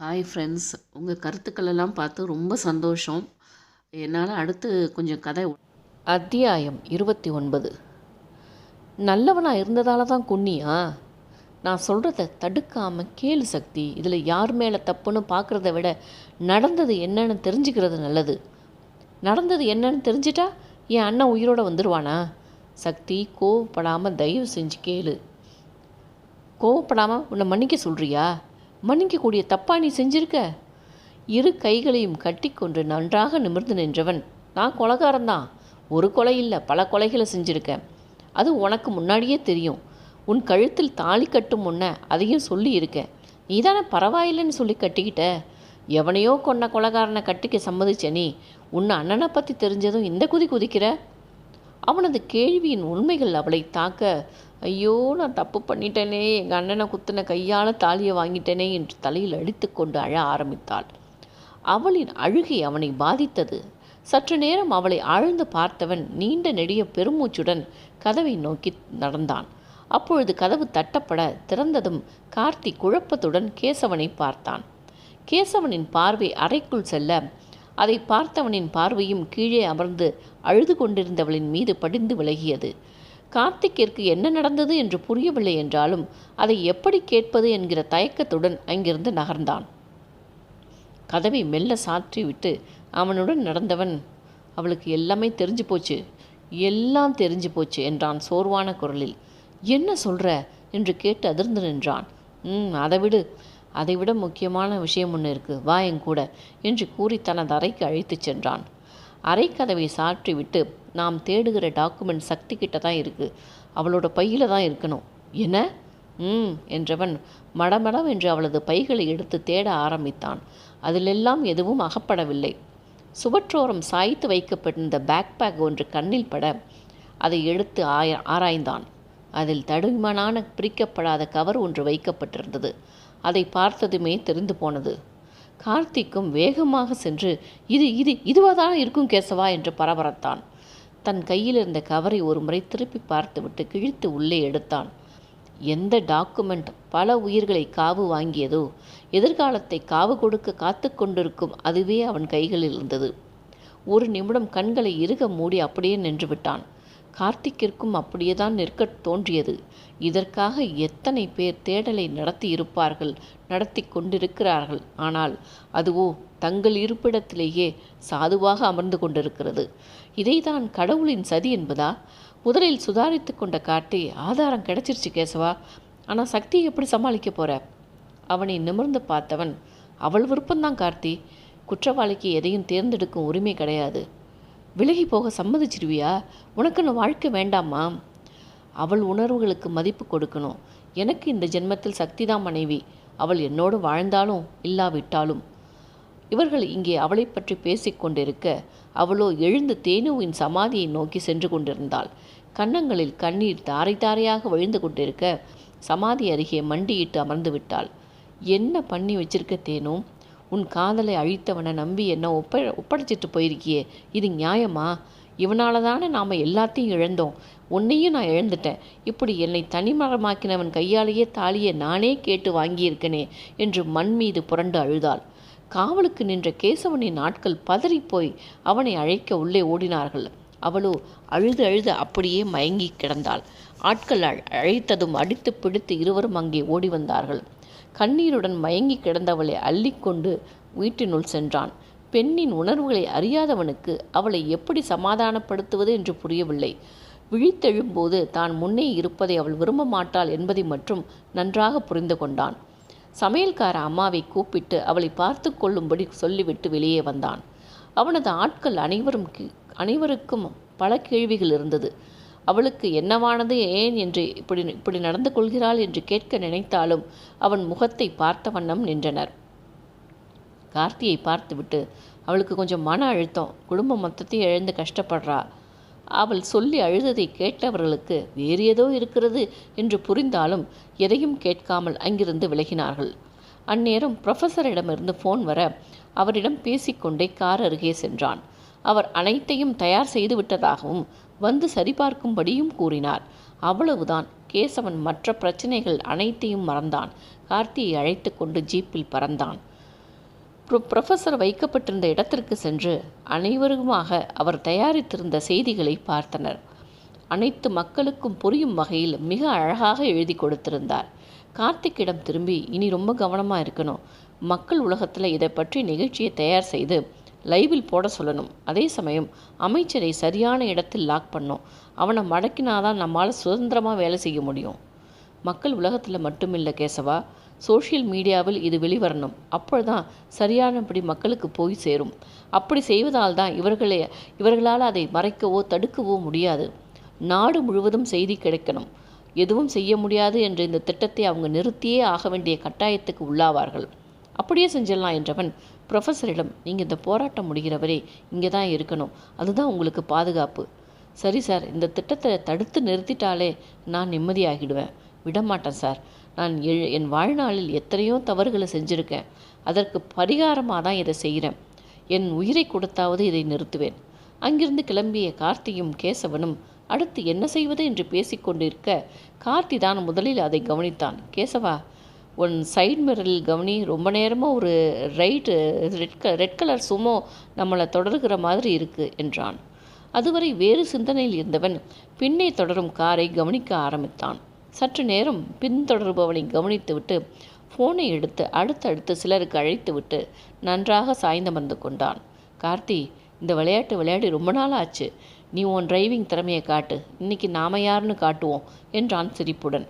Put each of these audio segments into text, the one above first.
Hi friends உங்கள் கருத்துக்களெல்லாம் பார்த்து ரொம்ப சந்தோஷம். என்னால் அடுத்து கொஞ்சம் கதை அத்தியாயம் இருபத்தி ஒன்பது. நல்லவனாக இருந்ததால தான் குன்னியா நான் சொல்கிறத தடுக்காமல் கேளு சக்தி. இதில் யார் மேலே தப்புன்னு பார்க்குறத விட நடந்தது என்னன்னு தெரிஞ்சுக்கிறது நல்லது. நடந்தது என்னன்னு தெரிஞ்சிட்டா என் அண்ணன் உயிரோடு வந்துடுவானா சக்தி கோவப்படாமல் தயவு செஞ்சு கேளு. கோவப்படாமல் உன்னை மன்னிக்க சொல்கிறியா மன்னிக்கக்கூடிய தப்பா நீ செஞ்சிருக்க? இரு கைகளையும் கட்டிக்கொண்டு நன்றாக நிமிர்ந்து நின்றவன். நான் கொலகாரன்தான். ஒரு கொலை இல்லை பல கொலைகளை செஞ்சுருக்கேன். அது உனக்கு முன்னாடியே தெரியும். உன் கழுத்தில் தாலி கட்டும் முன்ன அதையும் சொல்லி இருக்க. நீ தானே பரவாயில்லைன்னு சொல்லி கட்டிக்கிட்ட. எவனையோ கொன்ன கொலகாரனை கட்டிக்க சம்மதிச்ச நீ உன் அண்ணனை பற்றி தெரிஞ்சதும் இந்த குதி குதிக்கிற? அவனது கேள்வியின் உண்மைகள் அவளை தாக்க ஐயோ நான் தப்பு பண்ணிட்டேனே. எங்கள் அண்ணனை குத்தின கையால் தாலியை வாங்கிட்டேனே என்று தலையில் அடித்து கொண்டு அழ ஆரம்பித்தாள். அவளின் அழுகை அவனை பாதித்தது. சற்று நேரம் அவளை ஆழ்ந்து பார்த்தவன் நீண்ட நெடிய பெருமூச்சுடன் கதவை நோக்கி நடந்தான். அப்பொழுது கதவு தட்டப்பட திறந்ததும் கார்த்தி குழப்பத்துடன் கேசவனை பார்த்தான். கேசவனின் பார்வை அறைக்குள் செல்ல அதை பார்த்தவனின் பார்வையும் கீழே அமர்ந்து அழுது கொண்டிருந்தவளின் மீது படிந்து விலகியது. கார்த்திக்கிற்கு என்ன நடந்தது என்று புரியவில்லை என்றாலும் அதை எப்படி கேட்பது என்கிற தயக்கத்துடன் அங்கிருந்து நகர்ந்தான். கதவை மெல்ல சாற்றிவிட்டு அவனுடன் நடந்தவன் அவளுக்கு எல்லாமே தெரிஞ்சு போச்சு எல்லாம் தெரிஞ்சு போச்சு என்றான் சோர்வான குரலில். என்ன சொல்ற? என்று கேட்டு அதிர்ந்து நின்றான். ம் அதை விடு அதை விட முக்கியமான விஷயம் ஒன்று இருக்கு வா என் கூட என்று கூறி தனது அறைக்கு அழைத்துச் சென்றான். அரைக்கதவை சாற்றி விட்டு நாம் தேடுகிற டாக்குமெண்ட் சக்தி கிட்ட தான் இருக்குது அவளோட பையில் தான் இருக்கணும். என்ன? ம் என்றவன் மடமடம் என்று அவளது பைகளை எடுத்து தேட ஆரம்பித்தான். அதிலெல்லாம் எதுவும் அகப்படவில்லை. சுவற்றோரம் சாய்த்து வைக்கப்பட்டிருந்த பேக் பேக் ஒன்று கண்ணில் பட அதை எடுத்து ஆய ஆராய்ந்தான். அதில் தடுமனான பிரிக்கப்படாத கவர் ஒன்று வைக்கப்பட்டிருந்தது. அதை பார்த்ததுமே தெரிந்து போனது. கார்த்திக்கும் வேகமாக சென்று இது இது இதுவாதான் இருக்கும் கேசவா என்று பரபரத்தான். தன் கையில் இருந்த கவரை ஒரு முறை திருப்பி பார்த்துவிட்டு கிழித்து உள்ளே எடுத்தான். எந்த டாக்குமெண்ட்? பல உயிர்களை காவு வாங்கியதோ? எதிர்காலத்தை காவு கொடுக்க காத்து கொண்டிருக்கும் அதுவே அவன் கைகளில் இருந்தது. ஒரு நிமிடம் கண்களை இறுக மூடி அப்படியே நின்று கார்த்திக்கிற்கும் அப்படியே தான் நிற்க தோன்றியது. இதற்காக எத்தனை பேர் தேடலை நடத்தி இருப்பார்கள் நடத்தி கொண்டிருக்கிறார்கள். ஆனால் அதுவோ தங்கள் இருப்பிடத்திலேயே சாதுவாக அமர்ந்து கொண்டிருக்கிறது. இதைதான் கடவுளின் சதி என்பதா? முதலில் சுதாரித்து கொண்ட காட்டி ஆதாரம் கிடைச்சிருச்சு கேசவா ஆனால் சக்தியை எப்படி சமாளிக்க போற? அவனை நிமிர்ந்து பார்த்தவன் அவள் விருப்பம்தான் கார்த்தி. குற்றவாளிக்கு எதையும் தேர்ந்தெடுக்கும் உரிமை கிடையாது. விலகி போக சம்மதிச்சிருவியா? உனக்குன்னு வாழ்க்கை வேண்டாமா? அவள் உணர்வுகளுக்கு மதிப்பு கொடுக்கணும். எனக்கு இந்த ஜென்மத்தில் சக்திதான் மனைவி. அவள் என்னோடு வாழ்ந்தாலும் இல்லாவிட்டாலும். இவர்கள் இங்கே அவளை பற்றி பேசிக்கொண்டிருக்க அவளோ எழுந்து தேனுவின் சமாதியை நோக்கி சென்று கொண்டிருந்தாள். கன்னங்களில் கண்ணீர் தாரை தாரையாக வழிந்து கொண்டிருக்க சமாதி அருகே மண்டியிட்டு அமர்ந்து விட்டாள். என்ன பண்ணி வச்சிருக்க தேனும் உன் காதலை அழித்தவனை நம்பி என்ன ஒப்ப ஒப்படைச்சிட்டு போயிருக்கியே இது நியாயமா? இவனால தானே நாம் எல்லாத்தையும் இழந்தோம். உன்னையும் நான் இழந்துட்டேன். இப்படி என்னை தனிமரமாக்கினவன் கையாலேயே தாலியை நானே கேட்டு வாங்கியிருக்கனே என்று மண் மீது புரண்டு அழுதாள். காவலுக்கு நின்ற கேசவனின் ஆட்கள் பதறிப்போய் அவனை அழைக்க உள்ளே ஓடினார்கள். அவளோ அழுது அழுது அப்படியே மயங்கி கிடந்தாள். ஆட்கள் அழைத்ததும் அடித்து பிடித்து இருவரும் அங்கே ஓடி வந்தார்கள். கண்ணீருடன் மயங்கி கிடந்தவளை அள்ளிக்கொண்டு வீட்டினுள் சென்றான். பெண்ணின் உணர்வுகளை அறியாதவனுக்கு அவளை எப்படி சமாதானப்படுத்துவது என்று புரியவில்லை. விழித்தெழும்போது தான் முன்னே இருப்பதை அவள் விரும்ப மாட்டாள் என்பதை மட்டும் நன்றாக புரிந்து கொண்டான். சமையல்கார அம்மாவை கூப்பிட்டு அவளை பார்த்து கொள்ளும்படி சொல்லிவிட்டு வெளியே வந்தான். அவனது ஆட்கள் அனைவரும் அனைவருக்கும் பல கேள்விகள் இருந்தது. அவளுக்கு என்னவானது ஏன் என்று இப்படி இப்படி நடந்து கொள்கிறாள் என்று கேட்க நினைத்தாலும் அவன் முகத்தை பார்த்த வண்ணம் நின்றனர். கார்த்தியை பார்த்துவிட்டு அவளுக்கு கொஞ்சம் மன அழுத்தம். குடும்பம் மொத்தத்தையும் இழந்து கஷ்டப்படுறா. அவள் சொல்லி அழுததை கேட்டவர்களுக்கு வேறு ஏதோ இருக்கிறது என்று புரிந்தாலும் எதையும் கேட்காமல் அங்கிருந்து விலகினார்கள். அந்நேரம் ப்ரொஃபஸரிடமிருந்து ஃபோன் வர அவரிடம் பேசிக்கொண்டே கார் அருகே சென்றான். அவர் அனைத்தையும் தயார் செய்து விட்டதாகவும் வந்து சரிபார்க்கும்படியும் கூறினார். அவ்வளவுதான். கேசவன் மற்ற பிரச்சனைகள் அனைத்தையும் மறந்தான். கார்த்தியை அழைத்து கொண்டு ஜீப்பில் பறந்தான். ப்ரொ ப்ரொஃபஸர் வைக்கப்பட்டிருந்த இடத்திற்கு சென்று அனைவருமாக அவர் தயாரித்திருந்த செய்திகளை பார்த்தனர். அனைத்து மக்களுக்கும் புரியும் வகையில் மிக அழகாக எழுதி கொடுத்திருந்தார். கார்த்திக்கிடம் திரும்பி இனி ரொம்ப கவனமாக இருக்கணும். மக்கள் உலகத்தில் இதை பற்றி நிகழ்ச்சியை தயார் செய்து லைவில் போட சொல்லணும். அதே சமயம் அமைச்சரை சரியான இடத்தில் லாக் பண்ணும் அவனை மடக்கினாதான் நம்மால் சுதந்திரமாக வேலை செய்ய முடியும். மக்கள் உலகத்தில் மட்டுமில்லை கேசவா. சோஷியல் மீடியாவில் இது வெளிவரணும். அப்பொழுதான் சரியானபடி மக்களுக்கு போய் சேரும். அப்படி செய்வதால் தான் இவர்களை இவர்களால் அதை மறைக்கவோ தடுக்கவோ முடியாது. நாடு முழுவதும் செய்தி கிடைக்கணும். எதுவும் செய்ய முடியாது என்ற இந்த திட்டத்தை அவங்க நிறுத்தியே ஆக வேண்டிய கட்டாயத்துக்கு உள்ளாவார்கள். அப்படியே செஞ்சிடலாம் என்றவன் ப்ரொஃபஸரிடம் நீங்கள் இந்த போராட்டம் முடிகிறவரே இங்கே தான் இருக்கணும். அதுதான் உங்களுக்கு பாதுகாப்பு. சரி சார் இந்த திட்டத்தை தடுத்து நிறுத்திட்டாலே நான் நிம்மதியாகிடுவேன். விடமாட்டேன் சார். நான் என் வாழ்நாளில் எத்தனையோ தவறுகளை செஞ்சுருக்கேன். அதற்கு பரிகாரமாக தான் இதை செய்கிறேன். என் உயிரை கொடுத்தாவது இதை நிறுத்துவேன். அங்கிருந்து கிளம்பிய கார்த்தியும் கேசவனும் அடுத்து என்ன செய்வது? என்று பேசிக்கொண்டிருக்க கார்த்தி தான் முதலில் அதை கவனித்தான். கேசவா உன் சைட் மிரரில் கவனி ரொம்ப நேரமாக ஒரு ரைட்டு ரெட் க ரெட் கலர் சுமோ நம்மளை தொடர்கிற மாதிரி இருக்குது என்றான். அதுவரை வேறு சிந்தனையில் இருந்தவன் பின்னே தொடரும் காரை கவனிக்க ஆரம்பித்தான். சற்று நேரம் பின்தொடர்பவனை கவனித்துவிட்டு ஃபோனை எடுத்து அடுத்தடுத்து சிலருக்கு அழைத்துவிட்டு நன்றாக சாய்ந்தமர்ந்து கொண்டான். கார்த்தி இந்த விளையாட்டு விளையாடி ரொம்ப நாள் ஆச்சு. நீ உன் டிரைவிங் திறமையை காட்டு. இன்னைக்கு நாம யாருன்னு காட்டுவோம் என்றான் சிரிப்புடன்.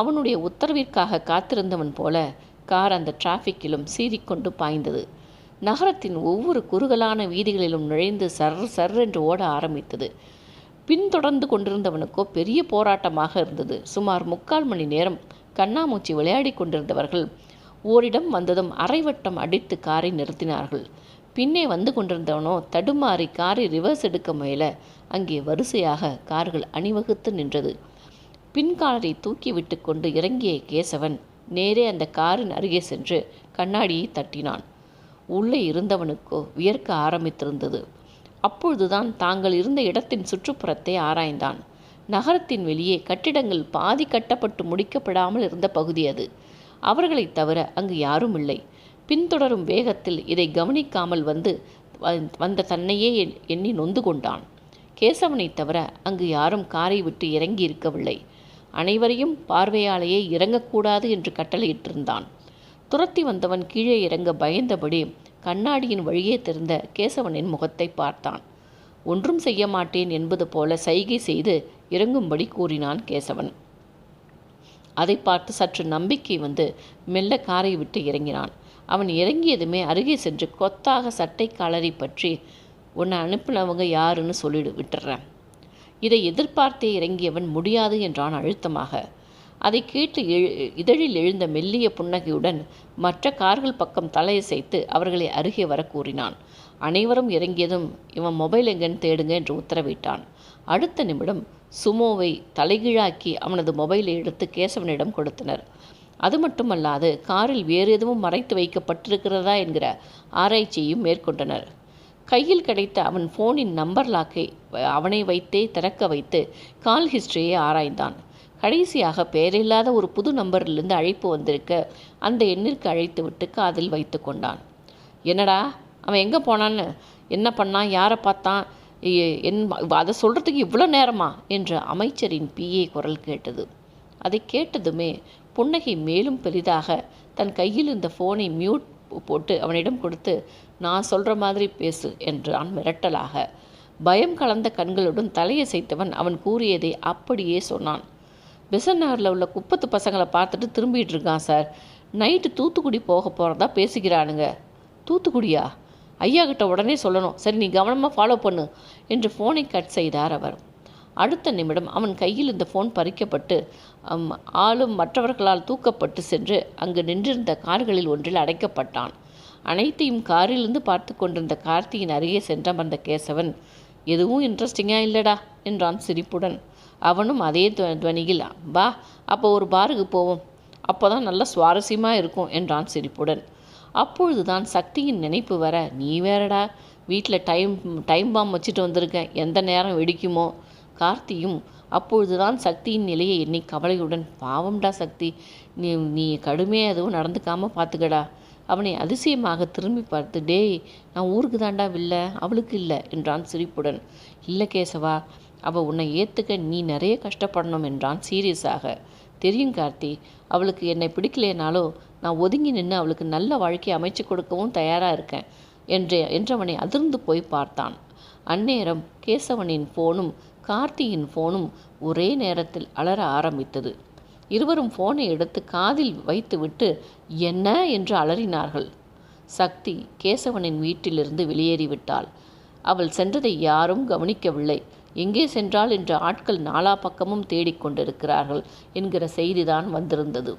அவனுடைய உத்தரவிற்காக காத்திருந்தவன் போல கார் அந்த டிராஃபிக்கிலும் சீறிக்கொண்டு பாய்ந்தது. நகரத்தின் ஒவ்வொரு குறுகலான வீதிகளிலும் நுழைந்து சர் சர் என்று ஓட ஆரம்பித்தது. பின்தொடர்ந்து கொண்டிருந்தவனுக்கோ பெரிய போராட்டமாக இருந்தது. சுமார் முக்கால் மணி நேரம் கண்ணாமூச்சி விளையாடி கொண்டிருந்தவர்கள் ஓரிடம் வந்ததும் அரைவட்டம் அடித்து காரை நிறுத்தினார்கள். பின்னே வந்து கொண்டிருந்தவனோ தடுமாறி காரை ரிவர்ஸ் எடுக்க முயல அங்கே வரிசையாக கார்கள் அணிவகுத்து நின்றது. பின்காலரை தூக்கி விட்டு கொண்டு இறங்கிய கேசவன் நேரே அந்த காரின் அருகே சென்று கண்ணாடியை தட்டினான். உள்ளே இருந்தவனுக்கோ வியர்க்க ஆரம்பித்திருந்தது. அப்பொழுதுதான் தாங்கள் இருந்த இடத்தின் சுற்றுப்புறத்தை ஆராய்ந்தான். நகரத்தின் வெளியே கட்டிடங்கள் பாதி கட்டப்பட்டு முடிக்கப்படாமல் இருந்த பகுதி அது. அவர்களைத் தவிர அங்கு யாரும் இல்லை. பின்தொடரும் வேகத்தில் இதை கவனிக்காமல் வந்து வந்த தன்னையே எண்ணி நொந்து கொண்டான். கேசவனைத் தவிர அங்கு யாரும் காரை விட்டு இறங்கி இருக்கவில்லை அனைவரையும் பார்வையாலேயே இறங்கக்கூடாது என்று கட்டளையிட்டிருந்தான். துரத்தி வந்தவன் கீழே இறங்க பயந்தபடி கண்ணாடியின் வழியே தெரிந்த கேசவனின் முகத்தை பார்த்தான். ஒன்றும் செய்ய மாட்டேன் என்பது போல சைகை செய்து இறங்கும்படி கூறினான் கேசவன். அதை பார்த்து சற்று நம்பிக்கை வந்து மெல்ல காரை விட்டு இறங்கினான். அவன் இறங்கியதுமே அருகே சென்று கொத்தாக சட்டை காலரை பற்றி உன்னை அனுப்பினவங்க யாருன்னு சொல்லிடு விட்டுறேன். இதை எதிர்பார்த்தே இறங்கியவன் முடியாது என்றான் அழுத்தமாக. அதை கேட்டு இதழில் எழுந்த மெல்லிய புன்னகையுடன் மற்ற கார்கள் பக்கம் தலையசைத்து அவர்களை அருகே வர கூறினான். அனைவரும் இறங்கியதும் இவன் மொபைல் எங்கன்னு தேடுங்க என்று உத்தரவிட்டான். அடுத்த நிமிடம் சுமோவை தலைகீழாக்கி அவனது மொபைலை எடுத்து கேசவனிடம் கொடுத்தனர். அது மட்டுமல்லாது காரில் வேறு எதுவும் மறைத்து வைக்கப்பட்டிருக்கிறதா என்கிற ஆராய்ச்சியையும் மேற்கொண்டனர். கையில் கிடைத்த அவன் ஃபோனின் நம்பர் லாக்கை அவனை வைத்தே திறக்க வைத்து கால் ஹிஸ்டரியை ஆராய்ந்தான். கடைசியாக பெயரில்லாத ஒரு புது நம்பரிலிருந்து அழைப்பு வந்திருக்க அந்த எண்ணிற்கு அழைத்து விட்டு காதில் வைத்து கொண்டான். என்னடா அவன் எங்கே போனான்னு? என்ன பண்ணான் யாரை பார்த்தான்? என் அதை சொல்கிறதுக்கு இவ்வளோ நேரமா? என்று அமைச்சரின் பிஏ குரல் கேட்டது. அதை கேட்டதுமே புன்னகை மேலும் பெரிதாக தன் கையில் இருந்த ஃபோனை மியூட் போட்டு அவனிடம் கொடுத்து நான் சொல்கிற மாதிரி பேசு என்றான் மிரட்டலாக பயம் கலந்த கண்களுடன் தலையசைத்தவன் அவன் கூறியதை அப்படியே சொன்னான். பெசன் நகரில் உள்ள குப்பத்து பசங்களை பார்த்துட்டு திரும்பிகிட்டு இருக்கான் சார் நைட்டு தூத்துக்குடி போக போகிறதா பேசுகிறானுங்க. தூத்துக்குடியா? ஐயா கிட்ட உடனே சொல்லணும். சரி நீ கவனமாக ஃபாலோ பண்ணு என்று ஃபோனை கட் செய்தார் அவர். அடுத்த நிமிடம் அவன் கையில் இந்த ஃபோன் பறிக்கப்பட்டு ஆளும் மற்றவர்களால் தூக்கப்பட்டு சென்று அங்கு நின்றிருந்த கார்களில் ஒன்றில் அடைக்கப்பட்டான். அனைத்தையும் காரிலிருந்து பார்த்து கொண்டிருந்த கார்த்தியின் அருகே சென்றமர்ந்த கேசவன் எதுவும் இன்ட்ரெஸ்டிங்காக இல்லடா என்றான் சிரிப்புடன். அவனும் அதே துவனியில் வா அப்போ ஒரு பாருக்கு போவோம். அப்போ தான் நல்ல சுவாரஸ்யமாக இருக்கும் என்றான் சிரிப்புடன். அப்பொழுதுதான் சக்தியின் நினைப்பு வர நீ வேறடா வீட்டில் டைம் டைம் பாம் வச்சுட்டு வந்திருக்கேன். எந்த நேரம் வெடிக்குமோ? கார்த்தியும் அப்பொழுதுதான் சக்தியின் நிலையை எண்ணி கவலையுடன் பாவம்டா சக்தி நீ நீ கடுமையாக எதுவும் நடந்துக்காமல் பார்த்துக்கடா அவனை அதிசயமாக திரும்பி பார்த்து டேய் நான் ஊருக்கு தாண்டா இல்லை அவளுக்கு இல்லை என்றான் சிரிப்புடன். இல்லை கேசவா அவள் உன்னை ஏற்றுக்க நீ நிறைய கஷ்டப்படணும் என்றான் சீரியஸாக. தெரியும் கார்த்தி அவளுக்கு என்னை பிடிக்கலைனாலோ நான் ஒதுங்கி நின்று அவளுக்கு நல்ல வாழ்க்கை அமைச்சு கொடுக்கவும் தயாராக இருக்கேன் என்றே என்றவனை அதிர்ந்து போய் பார்த்தான். அந்நேரம் கேசவனின் ஃபோனும் கார்த்தியின் ஃபோனும் ஒரே நேரத்தில் அலற ஆரம்பித்தது. இருவரும் ஃபோனை எடுத்து காதில் வைத்துவிட்டு என்ன? என்று அலறினார்கள். சக்தி கேசவனின் வீட்டிலிருந்து வெளியேறிவிட்டாள். அவள் சென்றதை யாரும் கவனிக்கவில்லை. எங்கே சென்றாள்? என்று ஆட்கள் நாலா பக்கமும் தேடிக்கொண்டிருக்கிறார்கள் என்கிற செய்திதான் வந்திருந்தது.